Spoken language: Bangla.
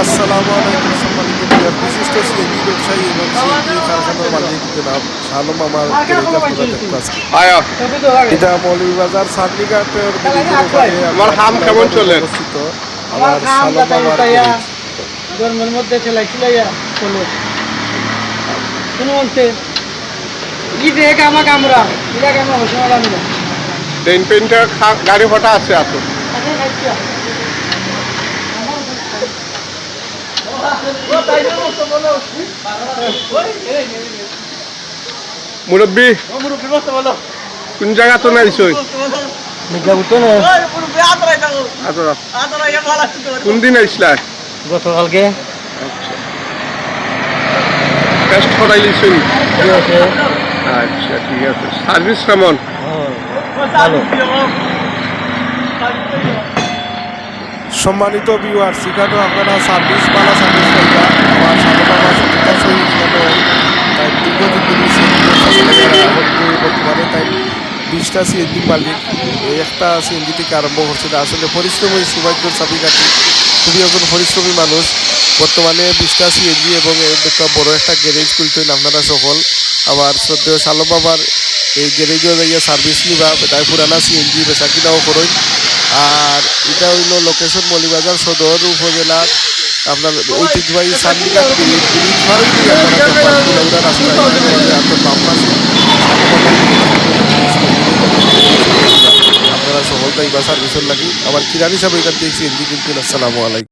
আসসালামু আলাইকুম সম্মানিত প্রিয় বিশিষ্ট সিএনজি ব্যবসায়ী এবং সিএনজি কারখানার মালিক জনাব শালম আমার গেরেজা পুরা দেখতে আজকে। আয়া এটা মৌলভীবাজার সার্নিঘাটের আমার হাম কেমন চলে? অবস্থিত আমার আমার শালম আমার জন্মের মধ্যে সেলাই সিলাইয়া চলো। কোনো বলছে ই দেখ আমাকে আমরা এটা কেন হোসেন আমি না। ট্রেন গাড়ি ভাড়া আছে আসো আচ্ছা, আচ্ছা। মুরব্বী কোন জায়গা তো আচ্ছা কোন দিন আইসলা? গতকালকে। টেস্ট করাই লিছুন আচ্ছা ঠিক আছে। সার্ভিস কেমন? ভালো। সম্মানিত ভিউয়ার সেখানে আপনারা সার্ভিস পালা সার্ভিস আমার বর্তমানে বিশটা সিএনজি মালিক একটা সিএনজি থেকে আরম্ভ করছে। আসলে পরিশ্রমী সৌভাগ্যের চাবিকাঠি খুবই একজন পরিশ্রমী মানুষ। বর্তমানে বিশটা সিএনজি এবং একটা বড় একটা গ্যারেজ খুলতেন আপনারা সকল আবার শ্রদ্ধেয় শালম বাবার এই গ্যারেজও যাইয়া সার্ভিস নিবা, তাই পুরানা সিএনজি বেচা কিনাও করেন। আর এটা হইল লোকেশন মলিবাজার সদর উপজেলা। আপনার ঐতিহ্যবাহী সান্দিকা ব্রিজ ব্রিজ আপনারা দেখবেন কিলোমিটার রাস্তা আপনার বাম পাশে আপনারা সকল তাই বা সার্ভিসের লাগি। আবার কিরানি সাহেব এখান থেকে সিএনজি কিন্তু আসসালামু আলাইকুম।